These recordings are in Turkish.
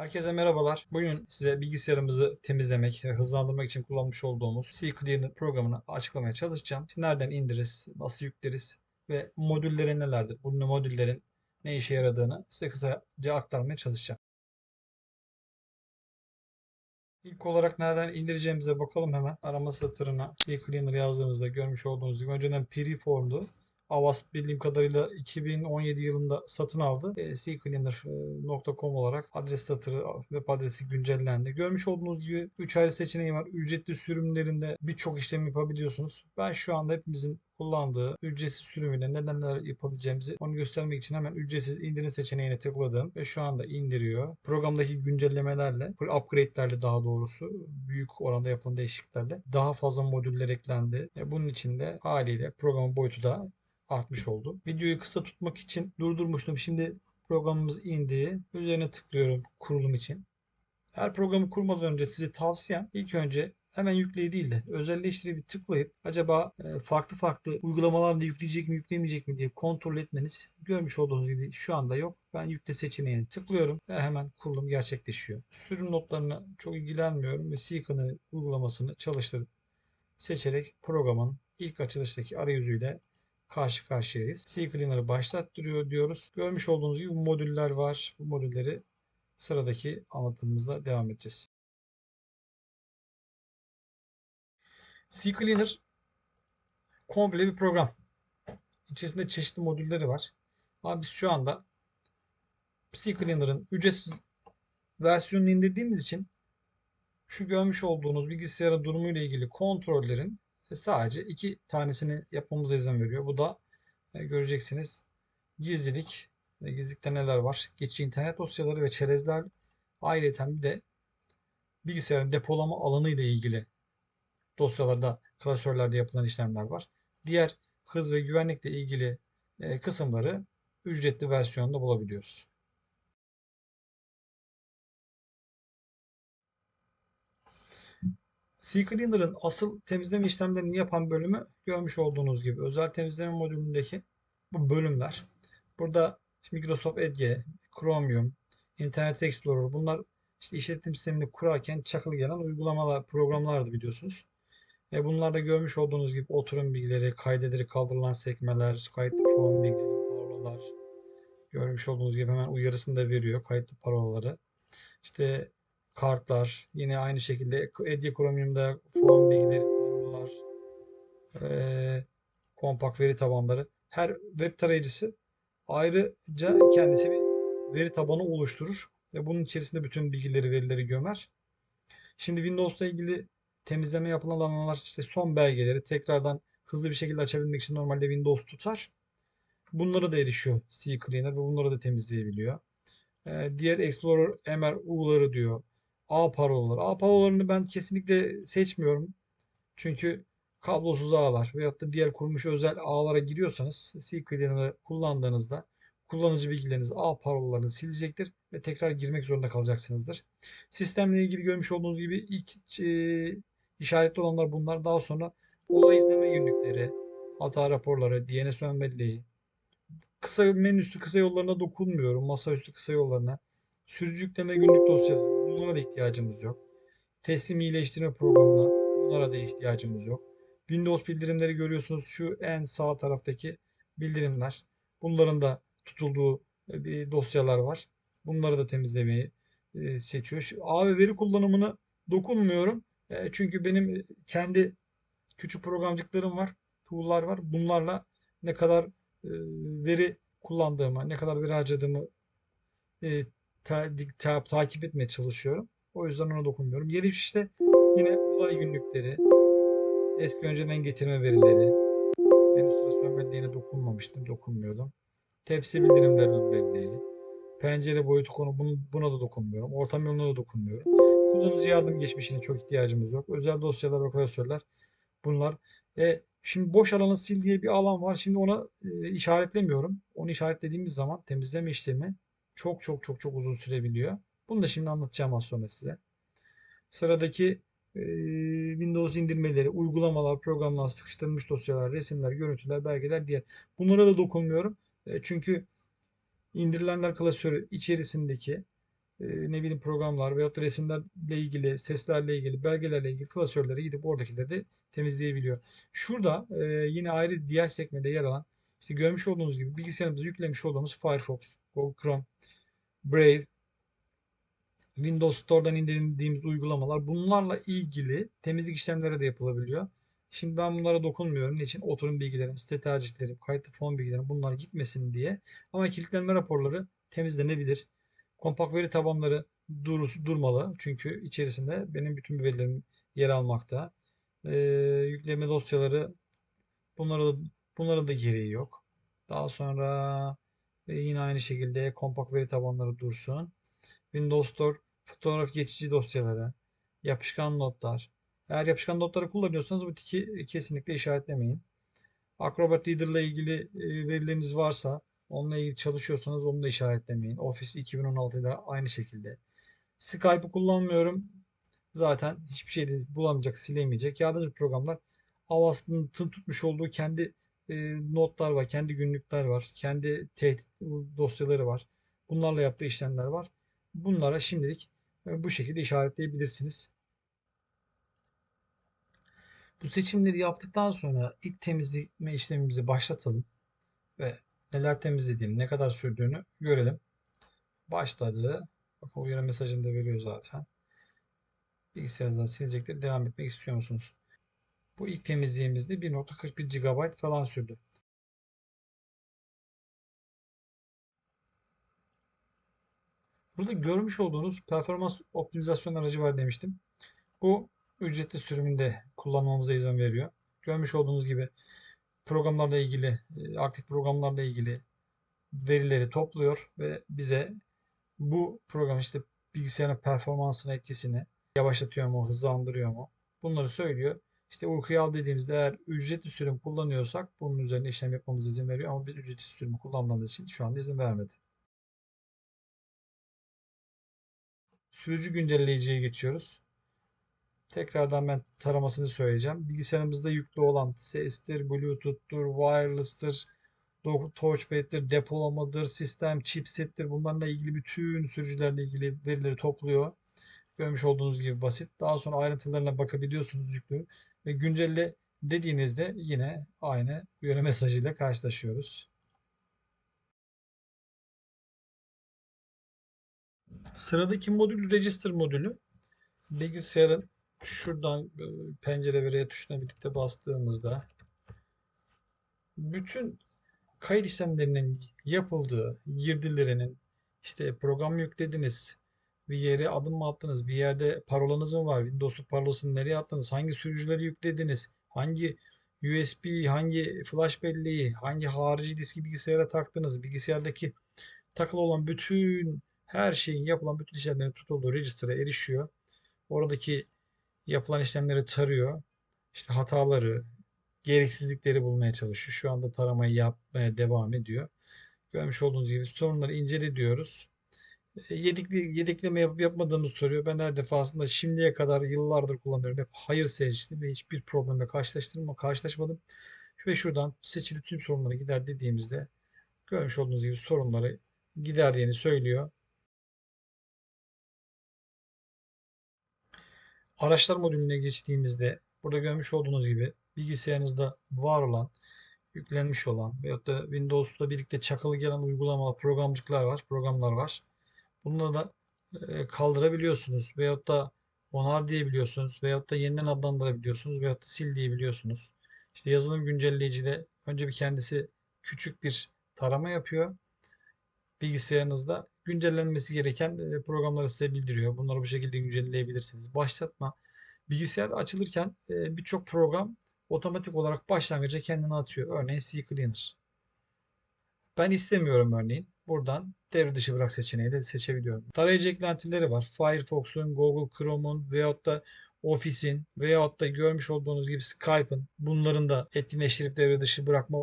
Herkese merhabalar. Bugün size bilgisayarımızı temizlemek ve hızlandırmak için kullanmış olduğumuz CCleaner programını açıklamaya çalışacağım. Şimdi nereden indiririz, nasıl yükleriz ve modülleri nelerdir? Bu modüllerin ne işe yaradığını size kısaca aktarmaya çalışacağım. İlk olarak nereden indireceğimize bakalım hemen. Arama satırına CCleaner yazdığımızda görmüş olduğunuz gibi önceden Preform'du. Avast bildiğim kadarıyla 2017 yılında satın aldı. E, ccleaner.com olarak adres satırı, web adresi güncellendi. Görmüş olduğunuz gibi 3 ayrı seçeneği var. Ücretli sürümlerinde birçok işlem yapabiliyorsunuz. Ben şu anda hepimizin kullandığı ücretsiz sürümüyle neler yapabileceğimizi onu göstermek için hemen ücretsiz indirim seçeneğine tıkladım ve şu anda indiriyor. Programdaki güncellemelerle, upgrade'lerle daha doğrusu büyük oranda yapılan değişikliklerle daha fazla modüller eklendi. E, bunun için de haliyle programın boyutu da artmış oldu. Videoyu kısa tutmak için durdurmuştum. Şimdi programımız indi. Üzerine tıklıyorum kurulum için. Her programı kurmadan önce size tavsiyem ilk önce hemen yükleyi değil de özelleştiri bir tıklayıp acaba e, farklı farklı uygulamalarda yükleyecek mi yükleyemeyecek mi diye kontrol etmeniz görmüş olduğunuz gibi şu anda yok. Ben yükle seçeneğini tıklıyorum ve hemen kurulum gerçekleşiyor. Sürüm notlarına çok ilgilenmiyorum ve Seeker'ın uygulamasını çalıştırıp seçerek programın ilk açılıştaki arayüzüyle karşı karşıyayız. CCleaner'ı başlattırıyor diyoruz. Görmüş olduğunuz gibi modüller var. Bu modülleri sıradaki anlatımımızda devam edeceğiz. CCleaner komple bir program. İçerisinde çeşitli modülleri var. Ama biz şu anda CCleaner'ın ücretsiz versiyonunu indirdiğimiz için şu görmüş olduğunuz bilgisayarın durumuyla ilgili kontrollerin sadece iki tanesini yapmamıza izin veriyor. Bu da e, göreceksiniz gizlilik. Gizlilikte neler var? Geçici internet dosyaları ve çerezler. Ayrıca bir de bilgisayarın depolama alanı ile ilgili dosyalarda, klasörlerde yapılan işlemler var. Diğer hız ve güvenlikle ilgili e, kısımları ücretli versiyonda bulabiliyoruz. CCleaner'ın asıl temizleme işlemlerini yapan bölümü görmüş olduğunuz gibi özel temizleme modülündeki bu bölümler. Burada Microsoft Edge, Chromium, Internet Explorer bunlar işte işletim sistemini kurarken çakılı gelen uygulamalar, programlardı biliyorsunuz. E bunlarda görmüş olduğunuz gibi oturum bilgileri, kaydedilir kaldırılan sekmeler, kayıtlı form bilgileri, parolalar. Görmüş olduğunuz gibi hemen uyarısını da veriyor kayıtlı parolaları. İşte kartlar. Yine aynı şekilde Edge Chromium'da form bilgileri, parolalar, e, kompakt veri tabanları. Her web tarayıcısı ayrıca kendisi bir veri tabanı oluşturur ve bunun içerisinde bütün bilgileri, verileri gömer. Şimdi Windows'la ilgili temizleme yapılan alanlar işte son belgeleri tekrardan hızlı bir şekilde açabilmek için normalde Windows tutar. Bunlara da erişiyor CCleaner ve bunları da temizleyebiliyor. Ee, diğer Explorer MRU'ları diyor. A parolaları. A parolalarını ben kesinlikle seçmiyorum. Çünkü kablosuz ağlar veyahut da diğer kurulmuş özel ağlara giriyorsanız CCleaner'ı kullandığınızda kullanıcı bilgileriniz ağ parolalarını silecektir ve tekrar girmek zorunda kalacaksınızdır. Sistemle ilgili görmüş olduğunuz gibi ilk e, işaretli olanlar bunlar. Daha sonra olay izleme günlükleri, hata raporları, DNS ön kısa menüsü kısa yollarına dokunmuyorum. Masaüstü kısa yollarına. Sürücü yükleme günlük dosyaları. Bunlara da ihtiyacımız yok. Teslim iyileştirme programına. Bunlara da ihtiyacımız yok. Windows bildirimleri görüyorsunuz. Şu en sağ taraftaki bildirimler. Bunların da tutulduğu e, bir dosyalar var. Bunları da temizlemeyi e, seçiyor. Ağ ve veri kullanımını dokunmuyorum. E, çünkü benim kendi küçük programcıklarım var. Tool'lar var. Bunlarla ne kadar veri kullandığımı, ne kadar veri harcadığımı ta, ta, takip etmeye çalışıyorum. O yüzden ona dokunmuyorum. Yedi işte yine olay günlükleri, eski önceden getirme verileri, ön belleğine dokunmamıştım, dokunmuyordum. Tepsi bildirimler belleği, pencere boyutu konu bunu, buna da dokunmuyorum. Ortam yoluna da dokunmuyorum. Kullanıcı yardım geçmişine çok ihtiyacımız yok. Özel dosyalar ve klasörler bunlar. E, şimdi boş alanı sil diye bir alan var. Şimdi ona e, işaretlemiyorum. Onu işaretlediğimiz zaman temizleme işlemi çok çok çok çok uzun sürebiliyor. Bunu da şimdi anlatacağım az sonra size. Sıradaki e, Windows indirmeleri, uygulamalar, programlar, sıkıştırılmış dosyalar, resimler, görüntüler, belgeler diye. Bunlara da dokunmuyorum. E, çünkü indirilenler klasörü içerisindeki e, ne bileyim programlar veyahut da resimlerle ilgili, seslerle ilgili, belgelerle ilgili klasörlere gidip oradakileri de temizleyebiliyor. Şurada e, yine ayrı diğer sekmede yer alan işte görmüş olduğunuz gibi bilgisayarımıza yüklemiş olduğumuz Firefox, Google Chrome, Brave, Windows Store'dan indirdiğimiz uygulamalar bunlarla ilgili temizlik işlemleri de yapılabiliyor. Şimdi ben bunlara dokunmuyorum. Niçin? Oturum bilgilerim, site tercihlerim, kayıtlı fon bilgilerim bunlar gitmesin diye. Ama kilitlenme raporları temizlenebilir. Kompakt veri tabanları dur, durmalı. Çünkü içerisinde benim bütün verilerim yer almakta. Ee, yükleme dosyaları bunlara da, bunların da gereği yok. Daha sonra e, yine aynı şekilde kompakt veri tabanları dursun. Windows Store fotoğraf geçici dosyaları, yapışkan notlar. Eğer yapışkan notları kullanıyorsanız bu tiki kesinlikle işaretlemeyin. Acrobat Reader ile ilgili e, verileriniz varsa onunla ilgili çalışıyorsanız onu da işaretlemeyin. Office 2016'da aynı şekilde. Skype'ı kullanmıyorum. Zaten hiçbir şey bulamayacak, silemeyecek. Yardımcı programlar Avast'ın tutmuş olduğu kendi notlar var, kendi günlükler var, kendi tehdit dosyaları var. Bunlarla yaptığı işlemler var. Bunlara şimdilik e, bu şekilde işaretleyebilirsiniz. Bu seçimleri yaptıktan sonra ilk temizleme işlemimizi başlatalım ve neler temizlediğini, ne kadar sürdüğünü görelim. Başladı. Bakın uyarı mesajını da veriyor zaten. Bilgisayarınızdan silecekleri devam etmek istiyor musunuz? Bu ilk temizliğimizde 1.41 GB falan sürdü. Burada görmüş olduğunuz performans optimizasyon aracı var demiştim. Bu ücretli sürümünde kullanmamıza izin veriyor. Görmüş olduğunuz gibi programlarla ilgili, e, aktif programlarla ilgili verileri topluyor ve bize bu program işte bilgisayarın performansına etkisini yavaşlatıyor mu, hızlandırıyor mu? Bunları söylüyor. İşte uykuyu al dediğimizde eğer ücretli sürüm kullanıyorsak bunun üzerine işlem yapmamıza izin veriyor ama biz ücretli sürümü kullandığımız için şu anda izin vermedi. Sürücü güncelleyiciye geçiyoruz. Tekrardan ben taramasını söyleyeceğim. Bilgisayarımızda yüklü olan sestir, bluetooth'tur, wireless'tır, touchpad'tir, depolamadır, sistem, chipset'tir. Bunlarla ilgili bütün sürücülerle ilgili verileri topluyor. Görmüş olduğunuz gibi basit. Daha sonra ayrıntılarına bakabiliyorsunuz yüklü. Ve güncelle dediğinizde yine aynı uyarı mesajıyla karşılaşıyoruz. Sıradaki modül register modülü. Bilgisayarın şuradan e, pencere veriye tuşuna birlikte bastığımızda bütün kayıt işlemlerinin yapıldığı girdilerinin işte program yüklediniz, bir yere adım mı attınız, bir yerde parolanız mı var, Windows'un parolasını nereye attınız, hangi sürücüleri yüklediniz, hangi USB, hangi flash belleği, hangi harici diski bilgisayara taktınız, bilgisayardaki takılı olan bütün her şeyin yapılan bütün işlemlerin tutulduğu register'a erişiyor. Oradaki yapılan işlemleri tarıyor. İşte hataları, gereksizlikleri bulmaya çalışıyor. Şu anda taramayı yapmaya devam ediyor. Görmüş olduğunuz gibi sorunları incele diyoruz. E, yedikli, yedekleme yapıp yapmadığımızı soruyor. Ben her defasında şimdiye kadar yıllardır kullanıyorum. Hep hayır seçtim ve hiçbir problemle karşılaştırma, karşılaşmadım. Ve şuradan seçili tüm sorunları gider dediğimizde görmüş olduğunuz gibi sorunları giderdiğini söylüyor. Araçlar modülüne geçtiğimizde burada görmüş olduğunuz gibi bilgisayarınızda var olan, yüklenmiş olan veyahut da Windows'la birlikte çakılı gelen uygulamalar, programcıklar var, programlar var. Bunları da e, kaldırabiliyorsunuz veyahut da onar diyebiliyorsunuz veyahut da yeniden adlandırabiliyorsunuz veyahut da sil diyebiliyorsunuz. İşte yazılım güncelleyicide önce bir kendisi küçük bir tarama yapıyor bilgisayarınızda güncellenmesi gereken e, programları size bildiriyor. Bunları bu şekilde güncelleyebilirsiniz. Başlatma. Bilgisayar açılırken e, birçok program otomatik olarak başlangıca kendini atıyor. Örneğin CCleaner. Ben istemiyorum örneğin. Buradan devre dışı bırak seçeneği de seçebiliyorum. Tarayıcı eklentileri var. Firefox'un, Google Chrome'un veyahut da Office'in veyahut da görmüş olduğunuz gibi Skype'ın bunların da etkinleştirip devre dışı bırakma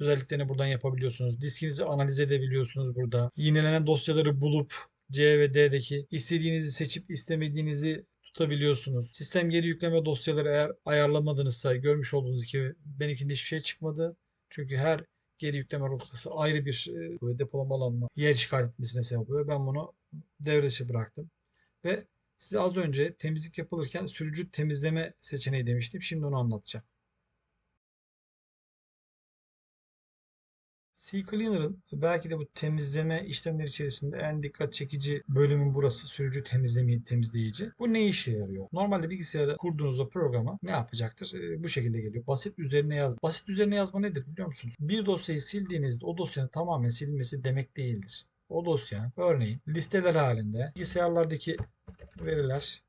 özelliklerini buradan yapabiliyorsunuz. Diskinizi analiz edebiliyorsunuz burada. Yinelenen dosyaları bulup C ve D'deki istediğinizi seçip istemediğinizi tutabiliyorsunuz. Sistem geri yükleme dosyaları eğer ayarlamadınızsa görmüş olduğunuz gibi benimkinde hiçbir şey çıkmadı. Çünkü her geri yükleme rotası ayrı bir e, depolama alanına yer işgal etmesine sebep oluyor. Ben bunu devre dışı bıraktım. Ve size az önce temizlik yapılırken sürücü temizleme seçeneği demiştim. Şimdi onu anlatacağım. CCleaner'ın belki de bu temizleme işlemleri içerisinde en dikkat çekici bölümün burası sürücü temizleme temizleyici. Bu ne işe yarıyor? Normalde bilgisayara kurduğunuzda programa ne yapacaktır? Ee, bu şekilde geliyor. Basit üzerine yaz. Basit üzerine yazma nedir biliyor musunuz? Bir dosyayı sildiğinizde o dosyanın tamamen silinmesi demek değildir. O dosya örneğin listeler halinde bilgisayarlardaki veriler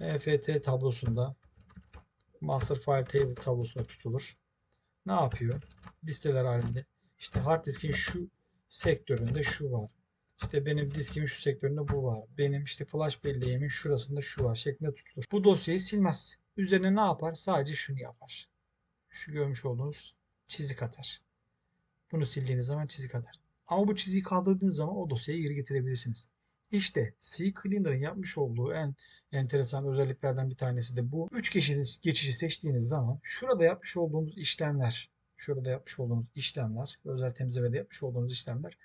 MFT tablosunda Master File Table tablosunda tutulur. Ne yapıyor? Listeler halinde. İşte hard diskin şu sektöründe şu var. İşte benim diskimin şu sektöründe bu var. Benim işte flash belleğimin şurasında şu var şeklinde tutulur. Bu dosyayı silmez. Üzerine ne yapar? Sadece şunu yapar. Şu görmüş olduğunuz çizik atar. Bunu sildiğiniz zaman çizik atar. Ama bu çiziyi kaldırdığınız zaman o dosyayı geri getirebilirsiniz. İşte CCleaner'ın yapmış olduğu en enteresan özelliklerden bir tanesi de bu. Üç kişi geçişi seçtiğiniz zaman şurada yapmış olduğunuz işlemler, şurada yapmış olduğunuz işlemler, özel temizlemede yapmış olduğunuz işlemler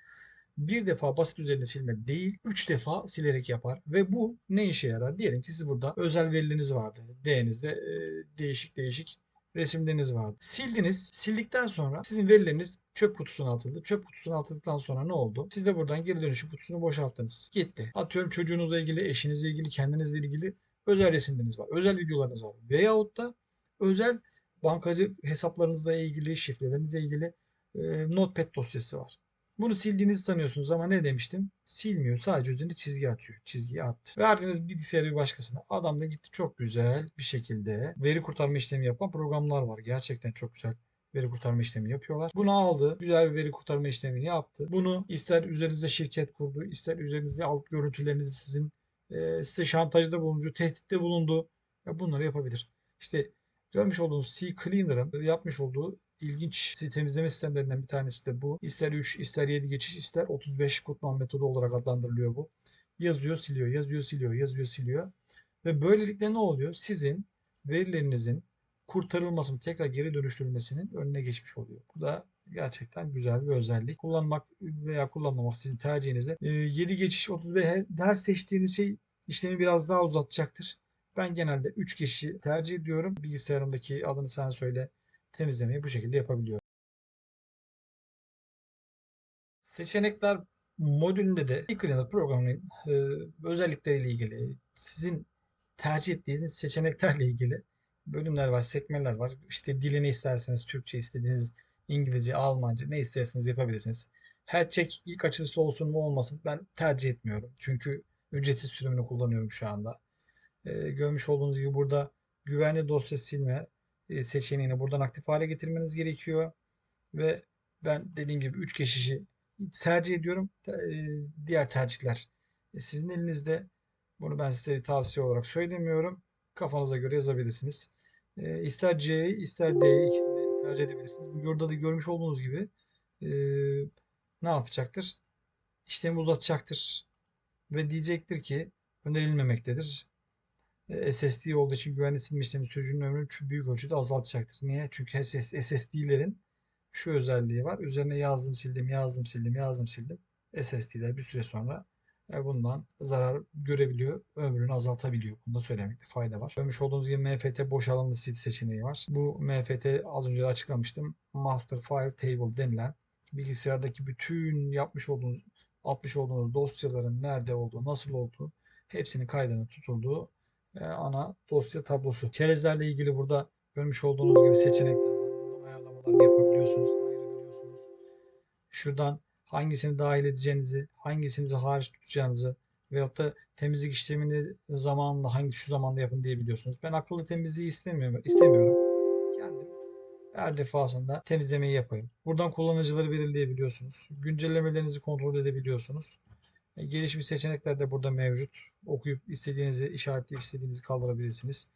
bir defa basit üzerinde silme değil, üç defa silerek yapar. Ve bu ne işe yarar? Diyelim ki siz burada özel verileriniz vardı. D'nizde e, değişik değişik resimleriniz vardı. Sildiniz. Sildikten sonra sizin verileriniz çöp kutusuna atıldı. Çöp kutusuna atıldıktan sonra ne oldu? Siz de buradan geri dönüşüm kutusunu boşalttınız. Gitti. Atıyorum çocuğunuzla ilgili, eşinizle ilgili, kendinizle ilgili özel resimleriniz var. Özel videolarınız var. Veyahut da özel bankacı hesaplarınızla ilgili, şifrelerinizle ilgili e, notepad dosyası var. Bunu sildiğinizi sanıyorsunuz ama ne demiştim? Silmiyor. Sadece üzerinde çizgi atıyor. Çizgiyi attı. Verdiğiniz bilgisayarı bir başkasına. Adam da gitti çok güzel bir şekilde veri kurtarma işlemi yapan programlar var. Gerçekten çok güzel veri kurtarma işlemi yapıyorlar. Bunu aldı. Güzel bir veri kurtarma işlemini yaptı. Bunu ister üzerinizde şirket kurdu, ister üzerinizde alt görüntülerinizi sizin e, size şantajda bulundu, tehditte bulundu. Ya bunları yapabilir. İşte görmüş olduğunuz CCleaner'ın yapmış olduğu ilginç temizleme sistemlerinden bir tanesi de bu. İster 3, ister 7 geçiş, ister 35 Kutman metodu olarak adlandırılıyor bu. Yazıyor, siliyor, yazıyor, siliyor, yazıyor, siliyor. Ve böylelikle ne oluyor? Sizin verilerinizin kurtarılmasının, tekrar geri dönüştürülmesinin önüne geçmiş oluyor. Bu da gerçekten güzel bir özellik. Kullanmak veya kullanmamak sizin tercihinizde. 7 geçiş 35 her, her seçtiğiniz şey işlemi biraz daha uzatacaktır. Ben genelde 3 kişi tercih ediyorum. Bilgisayarımdaki adını sen söyle temizlemeyi bu şekilde yapabiliyorum. Seçenekler modülünde de eCleaner programının e, özellikleriyle ilgili, sizin tercih ettiğiniz seçeneklerle ilgili bölümler var, sekmeler var. İşte dilini isterseniz Türkçe istediğiniz İngilizce, Almanca ne isterseniz yapabilirsiniz. Her çek ilk açılışta olsun mu olmasın ben tercih etmiyorum. Çünkü ücretsiz sürümünü kullanıyorum şu anda. Ee, görmüş olduğunuz gibi burada güvenli dosya silme e, seçeneğini buradan aktif hale getirmeniz gerekiyor. Ve ben dediğim gibi 3 geçişi tercih ediyorum. E, diğer tercihler e, sizin elinizde. Bunu ben size tavsiye olarak söylemiyorum. Kafanıza göre yazabilirsiniz. İster C'yi ister D'yi ikisini tercih edebilirsiniz. Burada da görmüş olduğunuz gibi ne yapacaktır? İşlemi uzatacaktır. Ve diyecektir ki önerilmemektedir. SSD olduğu için güvenli silme işlemi sürücünün ömrünü büyük ölçüde azaltacaktır. Niye? Çünkü SSD'lerin şu özelliği var. Üzerine yazdım sildim, yazdım sildim, yazdım sildim. SSD'ler bir süre sonra e, bundan zarar görebiliyor, ömrünü azaltabiliyor. Bunu da söylemekte fayda var. Görmüş olduğunuz gibi MFT boş alanlı sil seçeneği var. Bu MFT az önce de açıklamıştım. Master File Table denilen bilgisayardaki bütün yapmış olduğunuz, atmış olduğunuz dosyaların nerede olduğu, nasıl olduğu hepsinin kaydını tutulduğu e, ana dosya tablosu. Çerezlerle ilgili burada görmüş olduğunuz gibi seçenekler var. Buradan ayarlamalarını yapabiliyorsunuz, ayırabiliyorsunuz. Şuradan hangisini dahil edeceğinizi, hangisini hariç tutacağınızı veyahut da temizlik işlemini zamanla hangi şu zamanda yapın diyebiliyorsunuz. Ben akıllı temizliği istemiyorum. istemiyorum. Kendim her defasında temizlemeyi yapayım. Buradan kullanıcıları belirleyebiliyorsunuz. Güncellemelerinizi kontrol edebiliyorsunuz. E, gelişmiş seçenekler de burada mevcut. Okuyup istediğinizi işaretleyip istediğinizi kaldırabilirsiniz.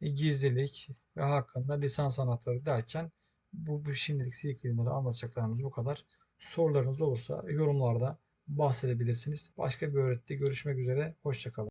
E, gizlilik ve hakkında lisans anahtarı derken bu, bu şimdilik CK'leri anlatacaklarımız bu kadar. Sorularınız olursa yorumlarda bahsedebilirsiniz. Başka bir öğretide görüşmek üzere. Hoşçakalın.